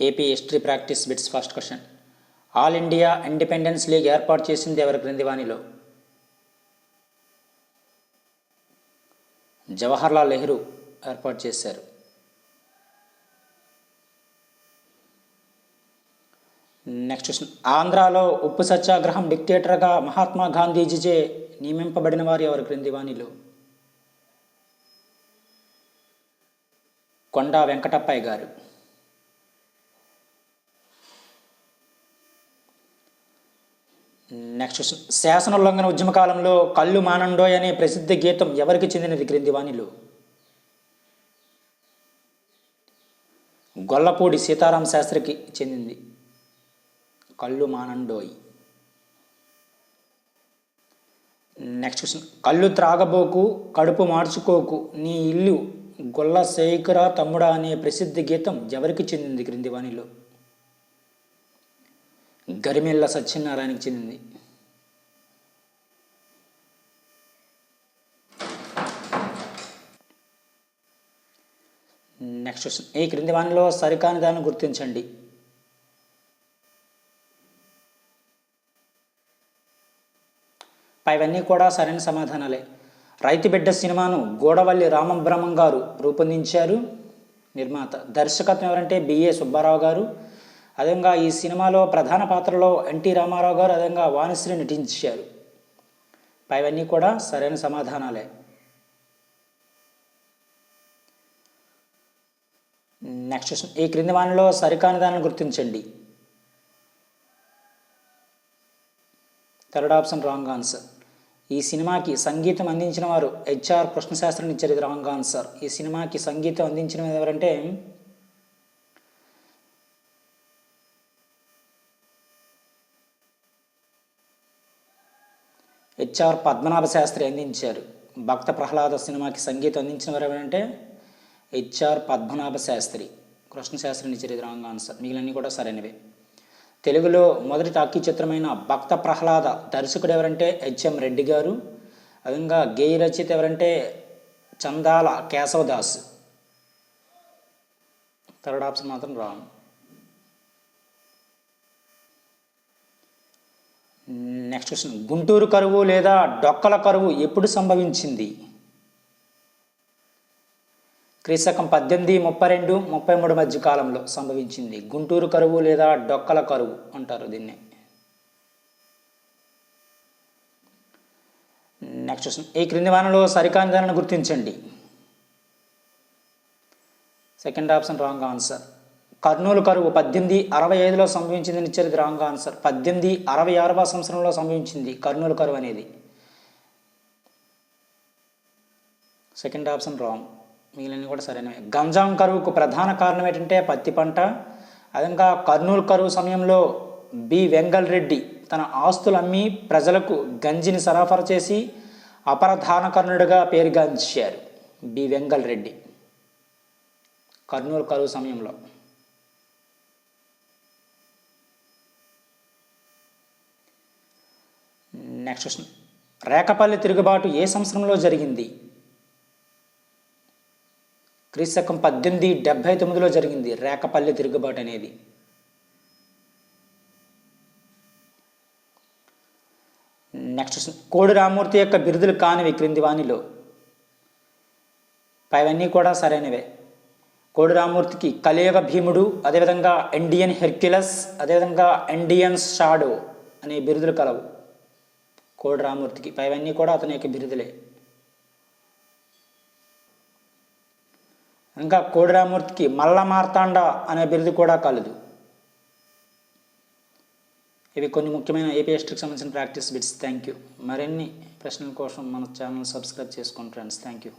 AP history practice bits first question. All India independence league ఏర్పాటు చేసింది ఎవరి గ్రంథివాణిలో జవహర్లాల్ నెహ్రూ ఏర్పాటు చేశారు. Next question. ఆంధ్రాలో ఉప్పు సత్యాగ్రహం డిక్టేటర్గా మహాత్మా గాంధీజీచే నియమింపబడిన వారు ఎవరి క్రిందివాణిలో కొండా వెంకటప్పయ్య గారు. నెక్స్ట్ శాసనోల్లంఘన శాసన ఉల్లంఘన ఉద్యమ కాలంలో కళ్ళు మానండోయ్ అనే ప్రసిద్ధ గీతం ఎవరికి చెందినది క్రింది వాణిలో గొల్లపూడి సీతారాం శాస్త్రికి చెందింది. కళ్ళు మానండోయ్. నెక్స్ట్ క్వశ్చన్ కళ్ళు త్రాగబోకు కడుపు మార్చుకోకు నీ ఇల్లు గొల్ల శేఖర తమ్ముడా అనే ప్రసిద్ధ గీతం ఎవరికి చెందింది క్రింది వాణిలో గరిమెల్ల సత్యనారాయణకి చెందింది. నెక్స్ట్ క్వశ్చన్ ఈ క్రింది వానిలో సరికాని దాన్ని గుర్తించండి. పైవన్నీ కూడా సరైన సమాధానాలే. రైతు బిడ్డ సినిమాను గోడవల్లి రామబ్రహ్మం గారు రూపొందించారు. నిర్మాత. దర్శకత్వం ఎవరంటే బిఏ సుబ్బారావు గారు. అదేవిధంగా ఈ సినిమాలో ప్రధాన పాత్రలో ఎన్టీ రామారావు గారు అదేవిధంగా వాణిశ్రీ నటించారు. పైవన్నీ కూడా సరైన సమాధానాలే. నెక్స్ట్ క్వశ్చన్ ఈ క్రింది వానిలో సరికాని దానిని గుర్తించండి. Third option wrong answer. ఈ సినిమాకి సంగీతం అందించిన వారు హెచ్ఆర్ కృష్ణశాస్త్రిని ఇచ్చారు ఇది రాంగ్ ఆన్సర్. ఈ సినిమాకి సంగీతం అందించిన ఎవరంటే హెచ్ఆర్ పద్మనాభ శాస్త్రి అందించారు. భక్త ప్రహ్లాద సినిమాకి సంగీతం అందించిన వారు ఎవరంటే హెచ్ఆర్ పద్మనాభ శాస్త్రి కృష్ణశాస్త్రిని ఇచ్చారు రాంగ్ ఆన్సర్ మిగిలినవి కూడా సరైనవే. తెలుగులో మొదటి టాకీ చిత్రమైన భక్త ప్రహ్లాద దర్శకుడు ఎవరంటే హెచ్ఎం రెడ్డి గారు. అదంగా గేయ రచయిత ఎవరంటే చందాల కేశవదాస్. థర్డ్ ఆప్షన్ మాత్రం రాంగ్ నెక్స్ట్ క్వశ్చన్ గుంటూరు కరువు లేదా డొక్కల కరువు ఎప్పుడు సంభవించింది? క్రీశకం పద్దెనిమిది ముప్పై రెండు ముప్పై మూడు మధ్య కాలంలో సంభవించింది. గుంటూరు కరువు లేదా డొక్కల కరువు అంటారు దీన్ని. నెక్స్ట్ క్వశ్చన్ ఈ క్రింది వానలో సరికాని దానిని గుర్తించండి. Second option wrong answer Kurnool కరువు పద్దెనిమిది అరవై ఐదులో సంభవించిందని ఇచ్చేది రాంగ్ ఆన్సర్ పద్దెనిమిది అరవై ఆరవ సంవత్సరంలో సంభవించింది కర్నూలు కరువు అనేది. సెకండ్ ఆప్షన్ రాంగ్ మిగిలినవి కూడా సరైనవి. గంజాం కరువుకు ప్రధాన కారణం ఏంటంటే పత్తి పంట. అదేవిధంగా కర్నూలు కరువు సమయంలో బి. వెంగల్ రెడ్డి తన ఆస్తులు అమ్మి ప్రజలకు గంజిని సరఫరా చేసి అపరధానకర్ణుడిగా పేరుగాంచారు బి. వెంగల్ రెడ్డి. కర్నూలు కరువు సమయంలో. నెక్స్ట్ క్వశ్చన్ రేకపల్లి తిరుగుబాటు ఏ సంవత్సరంలో జరిగింది? క్రీశకం పద్దెనిమిది డెబ్భై తొమ్మిదిలో జరిగింది రేకపల్లి తిరుగుబాటు అనేది. నెక్స్ట్ కోడి రామూర్తి యొక్క బిరుదులు కానివి క్రింది వాణిలో. పైవన్నీ కూడా సరైనవే. కోడి రామూర్తికి కలియుగ భీముడు అదేవిధంగా ఇండియన్ హెర్క్యులస్ అదేవిధంగా ఇండియన్ షాడో అనే బిరుదులు కలవు. కోడి రామూర్తికి పైవన్నీ కూడా అతని యొక్క బిరుదులే. ఇంకా కోడి రామూర్తికి మల్ల మార్తాండ అనే బిరుదు కూడా కలదు. ఇవి కొన్ని ముఖ్యమైన ఏపీ హిస్టరీకి సంబంధించిన ప్రాక్టీస్ బిట్స్. Thank you. మరిన్ని ప్రశ్నల కోసం మన ఛానల్ సబ్స్క్రైబ్ చేసుకోండి ఫ్రెండ్స్. Thank you.